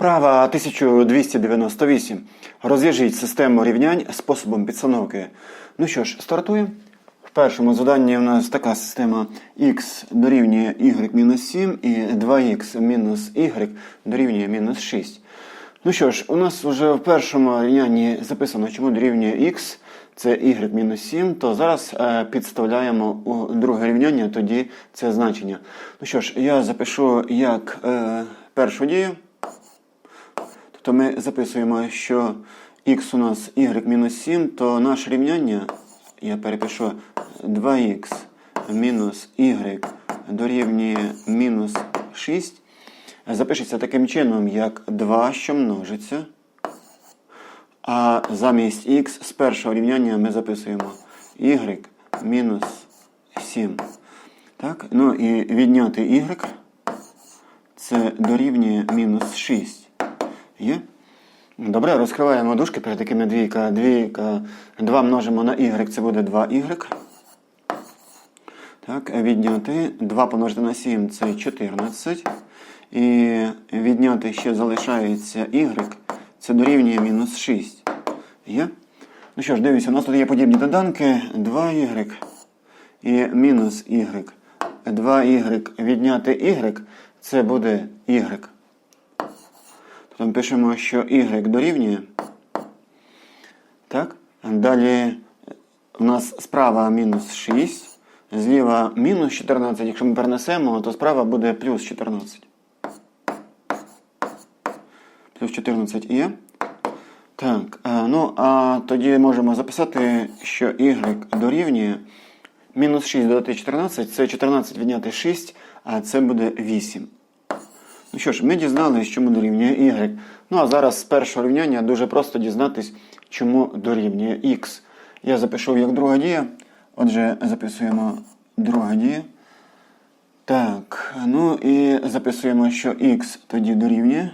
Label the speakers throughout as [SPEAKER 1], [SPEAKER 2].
[SPEAKER 1] Вправа 1298. Розв'яжіть систему рівнянь способом підстановки. Ну що ж, стартуємо. В першому заданні у нас така система x дорівнює y мінус 7 і 2x мінус y дорівнює мінус 6. Ну що ж, у нас вже в першому рівнянні записано, чому дорівнює x, це y мінус 7, то зараз е, підставляємо у друге рівняння, тоді це значення. Ну що ж, я запишу як е, першу дію. Тобто ми записуємо, що x у нас y мінус 7, то наше рівняння, я перепишу 2x мінус y дорівнює мінус 6, запишеться таким чином, як 2, що множиться. А замість x з першого рівняння ми записуємо y мінус 7. Так? Ну і відняти y це дорівнює мінус 6. Є? Добре, розкриваємо дужки перед такими двійка. Двійка. 2 множимо на y, це буде 2y. Так, відняти 2 помножити на 7 це 14. І відняти ще залишається y, це дорівнює мінус 6. Є? Ну що ж, дивіться, у нас тут є подібні доданки 2y і мінус y. 2y відняти y, це буде y. Тобто пишемо, що y дорівнює. Так? Далі у нас справа мінус 6, зліва мінус 14. Якщо ми перенесемо, то справа буде плюс 14. Плюс 14 є. Так, ну а тоді можемо записати, що y дорівнює мінус 6 додати 14, це 14 відняти 6, а це буде 8. Ну що ж, ми дізналися, чому дорівнює y. Ну а зараз з першого рівняння дуже просто дізнатись, чому дорівнює x. Я запишу як друга дія. Отже, записуємо друга дія. Так, ну і записуємо, що x тоді дорівнює.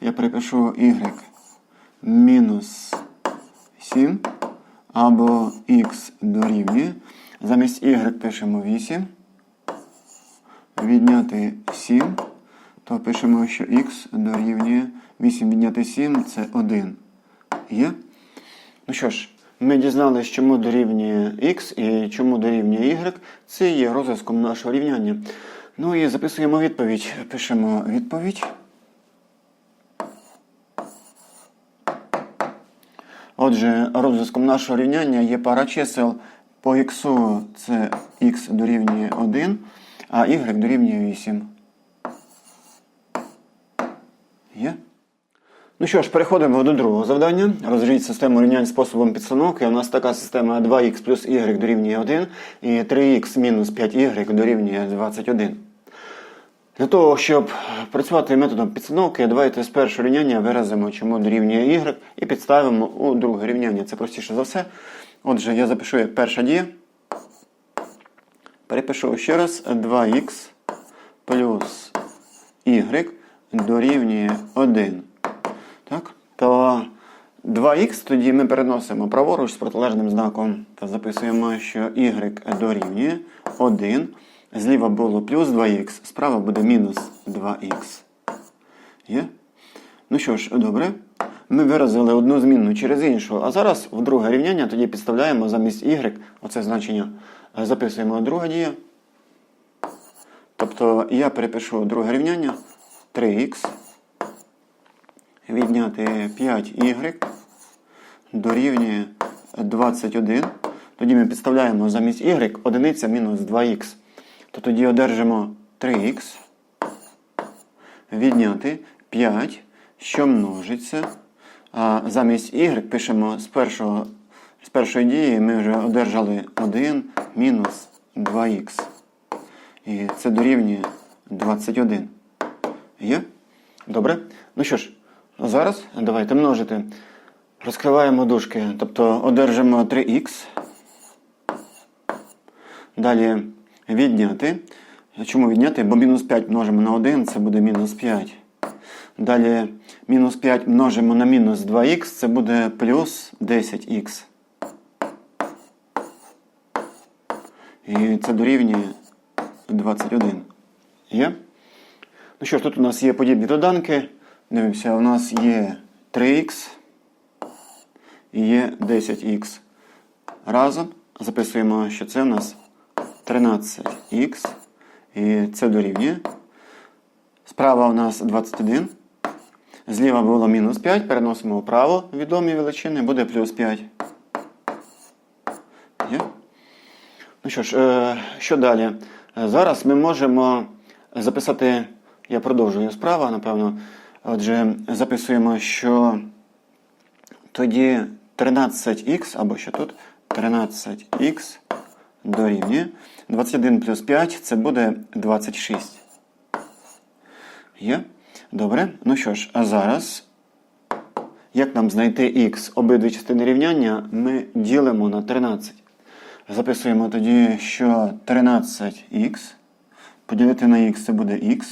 [SPEAKER 1] Я припишу y мінус 7 або x дорівнює. Замість y пишемо 8 відняти 7, то пишемо, що х дорівнює 8 відняти 7 це 1. Є? Ну що ж, ми дізналися, чому дорівнює х і чому дорівнює y. Це є розв'язком нашого рівняння. Ну і записуємо відповідь. Пишемо відповідь. Отже, розв'язком нашого рівняння є пара чисел. По х це х дорівнює 1 а y дорівнює 8. Є? Ну що ж, переходимо до другого завдання. Розрізіть систему рівнянь способом підстановки. У нас така система 2х плюс y дорівнює 1 і 3х мінус 5y дорівнює 21. Для того, щоб працювати методом підстановки, давайте з першого рівняння виразимо, чому дорівнює y, і підставимо у друге рівняння. Це простіше за все. Отже, я запишу як перша дія. Перепишу ще раз 2х плюс y дорівнює 1. Так? То 2х тоді ми переносимо праворуч з протилежним знаком та записуємо, що y дорівнює 1. Зліва було плюс 2х, справа буде мінус 2х. Є? Ну що ж, добре. Ми виразили одну змінну через іншу, а зараз в друге рівняння тоді підставляємо замість y оце значення. Записуємо друга дія. Тобто я перепишу друге рівняння 3х. Відняти 5y дорівнює 21. Тоді ми підставляємо замість y одиниця мінус 2х. То тоді одержимо 3х. Відняти 5, що множиться. А замість y пишемо з першого, з першої дії ми вже одержали 1 мінус 2х. І це дорівнює 21. Є? Добре? Ну що ж, зараз давайте множити. Розкриваємо дужки. Тобто одержимо 3х. Далі відняти. Чому відняти? Бо мінус 5 множимо на 1, це буде мінус 5. Далі мінус 5 множимо на мінус 2х, це буде плюс 10х. І це дорівнює 21. Є? Ну що ж, тут у нас є подібні доданки. Дивимося, у нас є 3х і є 10х. Разом записуємо, що це у нас 13х. І це дорівнює. Справа у нас 21. Зліва було мінус 5, переносимо вправо відомі величини, буде плюс 5. Є? Ну що ж, е, що далі? Е, Зараз ми можемо записати, я продовжую справа, напевно. Отже, записуємо, що тоді 13х, або що тут, 13х дорівнює. 21 плюс 5 це буде 26. Є? Добре. Ну що ж, а зараз, як нам знайти х обидві частини рівняння, ми ділимо на 13. Записуємо тоді, що 13х поділити на х це буде х.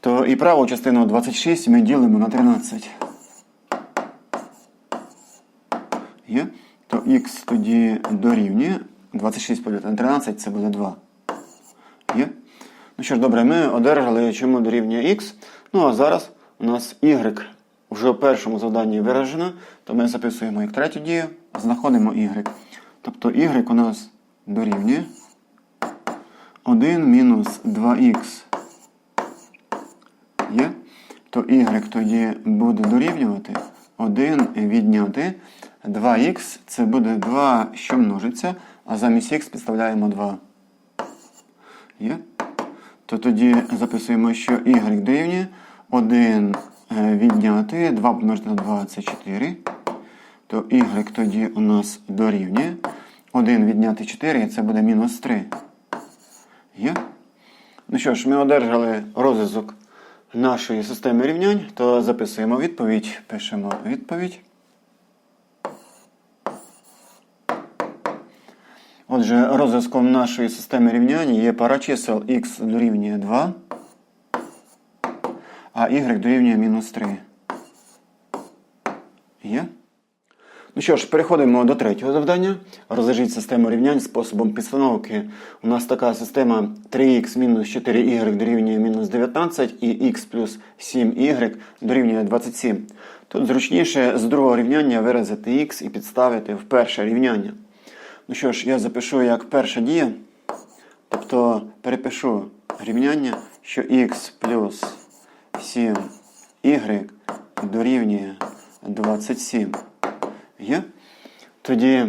[SPEAKER 1] То і праву частину 26 ми ділимо на 13. Є? То х тоді дорівнює. 26 поділити на 13 це буде 2. Є? Ну що ж, добре, ми одержали, чому дорівнює х. Ну а зараз у нас y вже в першому завданні виражено, то ми записуємо як третю дію, знаходимо y. Тобто y у нас дорівнює 1 мінус 2х. Є? То y тоді буде дорівнювати 1 відняти 2х, це буде 2, що множиться, а замість х підставляємо 2. Є? То тоді записуємо, що y дорівнює 1 е, відняти 2 помножити на 2 це 4. То y тоді у нас дорівнює 1 відняти 4 і це буде мінус 3. Є? Ну що ж, ми одержали розв'язок нашої системи рівнянь, то записуємо відповідь, пишемо відповідь. Отже, розв'язком нашої системи рівнянь є пара чисел х дорівнює 2, а y дорівнює мінус 3. Є? Ну що ж, переходимо до третього завдання. Розв'яжіть систему рівнянь способом підстановки. У нас така система 3х мінус 4y дорівнює мінус 19 і х плюс 7y дорівнює 27. Тут зручніше з другого рівняння виразити х і підставити в перше рівняння. Ну що ж, я запишу як перша дія. Тобто перепишу рівняння, що х плюс 7y дорівнює 27. Є? Тоді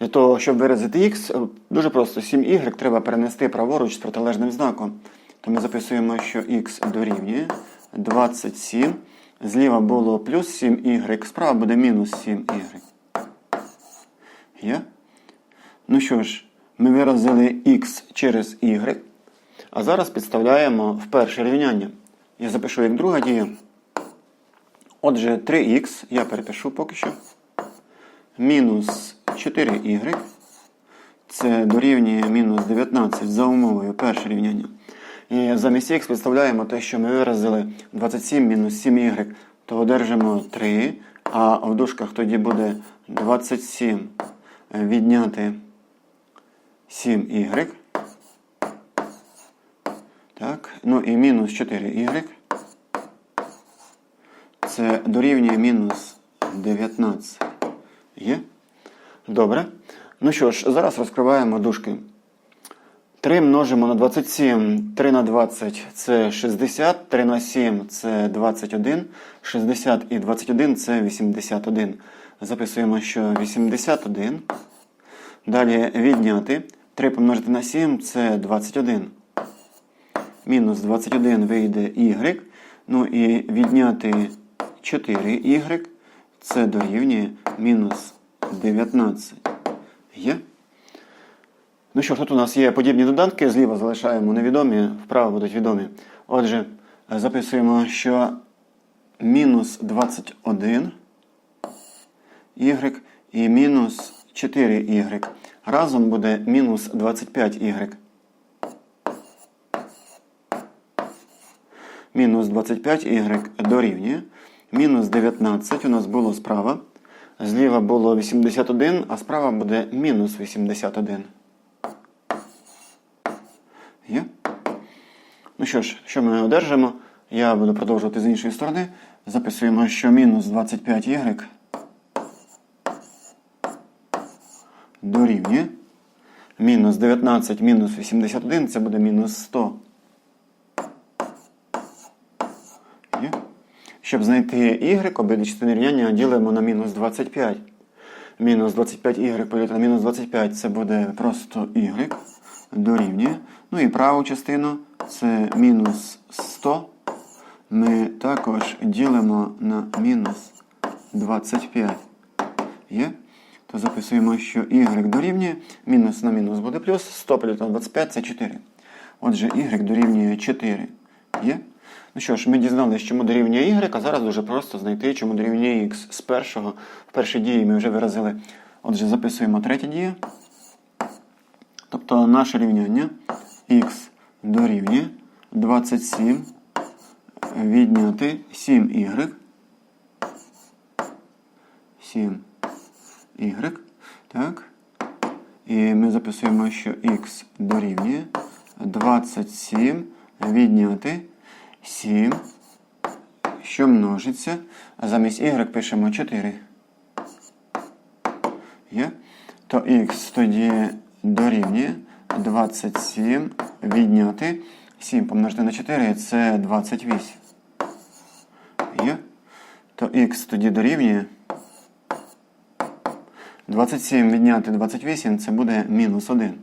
[SPEAKER 1] для того, щоб виразити х, дуже просто 7y треба перенести праворуч з протилежним знаком. То ми записуємо, що х дорівнює 27. Зліва було плюс 7y, справа буде мінус 7y. Є? Ну що ж, ми виразили х через y. А зараз підставляємо в перше рівняння. Я запишу як друга дія. Отже, 3х, я перепишу поки що. Мінус 4y. Це дорівнює мінус 19 за умовою перше рівняння. І замість х підставляємо те, що ми виразили 27 мінус 7y, то одержимо 3, а в дужках тоді буде 27 відняти 7y. Так, ну і мінус 4y. Це дорівнює мінус 19. Є? Добре. Ну що ж, зараз розкриваємо дужки. 3 множимо на 27, 3 на 20 це 60, 3 на 7 це 21, 60 і 21 це 81. Записуємо, що 81. Далі відняти. 3 помножити на 7 це 21. Мінус 21 вийде y. Ну і відняти 4y. Це дорівнює мінус 19. Є? Ну що ж, тут у нас є подібні доданки, зліва залишаємо невідомі, вправо будуть відомі. Отже, записуємо, що мінус 21 y і мінус 4y. Разом буде мінус 25y. Мінус 25y дорівнює. Мінус 19 у нас було справа. Зліва було 81, а справа буде мінус 81. Є? Ну що ж, що ми одержимо? Я буду продовжувати з іншої сторони. Записуємо, що мінус 25y дорівнює. Мінус 19 мінус 81 це буде мінус 100. Є? Щоб знайти y, обидві частини рівняння ділимо на мінус 25. Мінус 25y поділити на мінус 25 це буде просто y дорівнює. Ну і праву частину це мінус 100. Ми також ділимо на мінус 25. Є? То записуємо, що y дорівнює. Мінус на мінус буде плюс. 100 поділити на 25 це 4. Отже, y дорівнює 4. Є? Ну що ж, ми дізналися, чому дорівнює y, а зараз дуже просто знайти, чому дорівнює x. З першого, в першій дії ми вже виразили. Отже, записуємо третя дія. Тобто наше рівняння x дорівнює 27 відняти 7y. 7y. Так. І ми записуємо, що x дорівнює 27 відняти 7, що множиться. А замість y пишемо 4. Є? То x тоді дорівнює 27 відняти 7 помножити на 4 це 28. Є? То x тоді дорівнює 27 відняти 28 це буде мінус 1.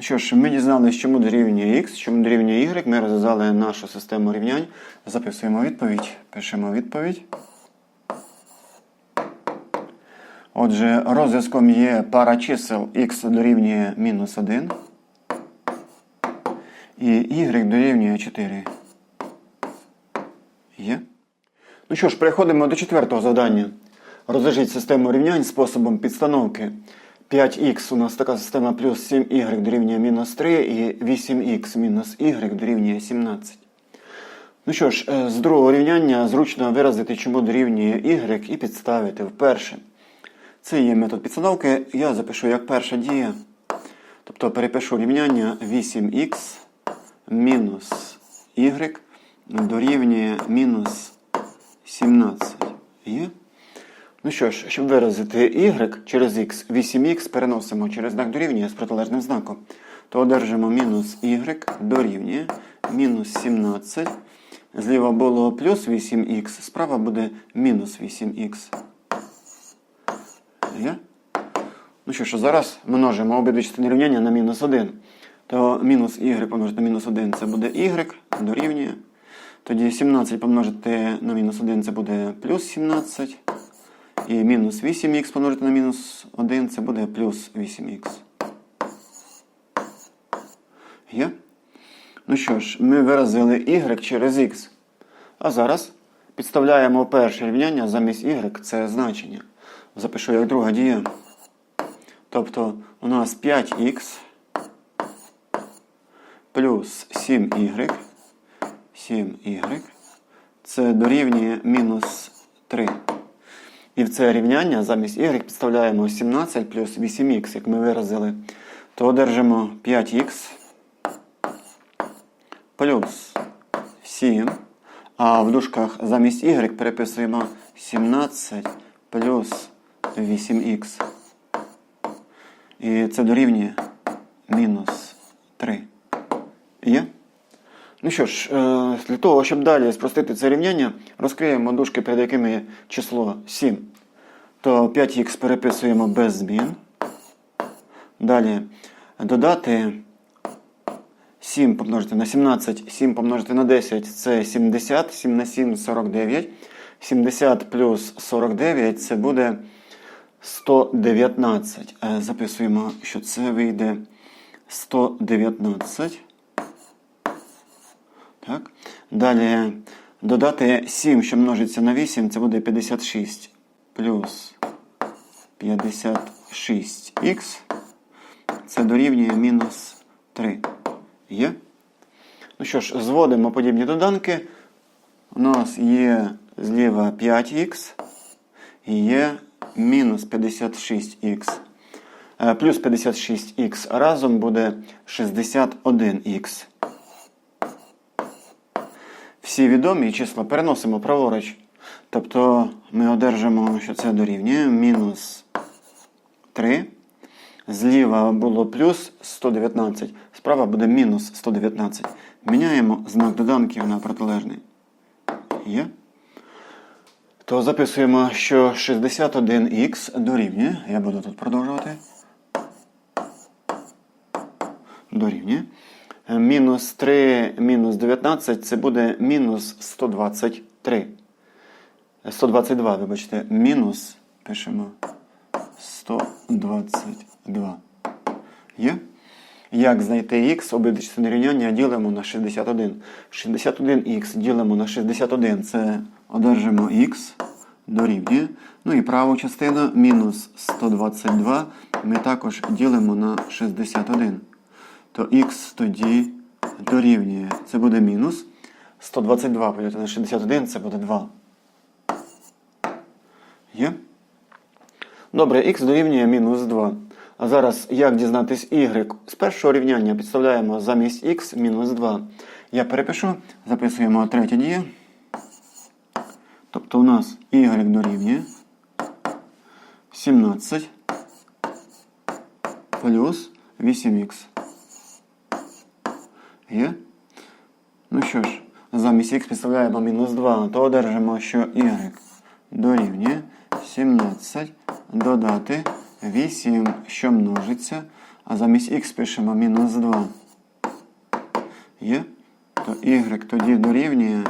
[SPEAKER 1] Що ж, ми дізналися, чому дорівнює x, чому дорівнює y. Ми розв'язали нашу систему рівнянь. Записуємо відповідь. Пишемо відповідь. Отже, розв'язком є пара чисел x дорівнює мінус 1 і y дорівнює 4. Є? Ну що ж, переходимо до четвертого завдання. Розв'яжіть систему рівнянь способом підстановки. 5х у нас така система плюс 7y дорівнює мінус 3 і 8х мінус y дорівнює 17. Ну що ж, е, з другого рівняння зручно виразити, чому дорівнює y і підставити вперше. Це є метод підстановки. Я запишу як перша дія. Тобто перепишу рівняння 8х мінус y дорівнює мінус 17. Є? Ну що ж, щоб виразити y через x, 8х переносимо через знак дорівнює з протилежним знаком, то одержимо мінус y дорівнює мінус 17. Зліва було плюс 8х, справа буде мінус 8х. Є? Ну що ж, зараз множимо обидві частини рівняння на мінус 1. То мінус y помножити на мінус 1 це буде y дорівнює. Тоді 17 помножити на мінус 1 це буде плюс 17. І мінус 8х помножити на мінус 1 це буде плюс 8х. Є? Ну що ж, ми виразили y через x. А зараз підставляємо перше рівняння замість y це значення. Запишу як друга дія. Тобто у нас 5х плюс 7y. 7y. Це дорівнює мінус 3. І в це рівняння замість y підставляємо 17 плюс 8х, як ми виразили, то одержимо 5х плюс 7. А в дужках замість y переписуємо 17 плюс 8х. І це дорівнює мінус 3. Є? Ну що ж, е, для того, щоб далі спростити це рівняння, розкриємо дужки, перед якими число 7. То 5х переписуємо без змін. Далі додати 7 помножити на 17, 7 помножити на 10 це 70, 7 на 7 49. 70 плюс 49 це буде 119. Е, Записуємо, що це вийде 119. Так. Далі додати 7, що множиться на 8, це буде 56 плюс 56х. Це дорівнює мінус 3. Є? Ну що ж, зводимо подібні доданки. У нас є зліва 5х і є мінус 56х. Е, Плюс 56х разом буде 61х. всі відомі числа переносимо праворуч. Тобто ми одержимо, що це дорівнює мінус 3. Зліва було плюс 119, справа буде мінус 119. Міняємо знак доданків на протилежний. Є. То записуємо, що 61х дорівнює. Я буду тут продовжувати. Дорівнює. Мінус 3 мінус 19 це буде мінус 123. Е, 122, вибачте, мінус пишемо 122. Є? Як знайти х, обидві частини рівняння ділимо на 61. 61х ділимо на 61, це одержимо х дорівнює. Ну і праву частину мінус 122 ми також ділимо на 61. То х тоді дорівнює. Це буде мінус. 122 поділити на 61, це буде 2. Є? Добре, х дорівнює мінус 2. А зараз як дізнатись y? З першого рівняння підставляємо замість х мінус 2. Я перепишу, записуємо третє діє. Тобто у нас y дорівнює 17 плюс 8х. Є? Ну що ж, замість х підставляємо мінус 2, то одержимо, що y дорівнює 17 додати 8, що множиться, а замість х пишемо мінус 2. Є? То y тоді дорівнює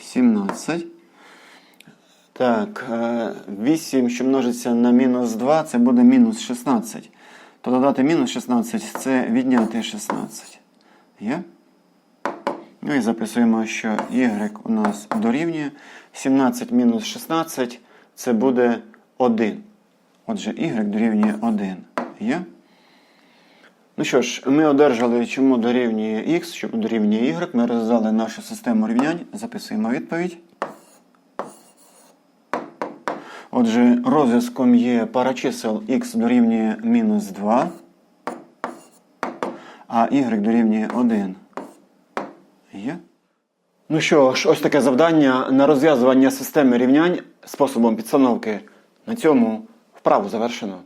[SPEAKER 1] 17. Так, е, 8, що множиться на мінус 2, це буде мінус 16. То додати мінус 16 це відняти 16. Є? Ну і записуємо, що y у нас дорівнює 17 мінус 16 це буде 1. Отже, y дорівнює 1. Є? Ну що ж, ми одержали, чому дорівнює x, що дорівнює y. Ми розв'язали нашу систему рівнянь. Записуємо відповідь. Отже, розв'язком є пара чисел x дорівнює мінус 2, а y дорівнює 1. Є? Ну що ж, ось таке завдання на розв'язування системи рівнянь способом підстановки. На цьому вправу завершено.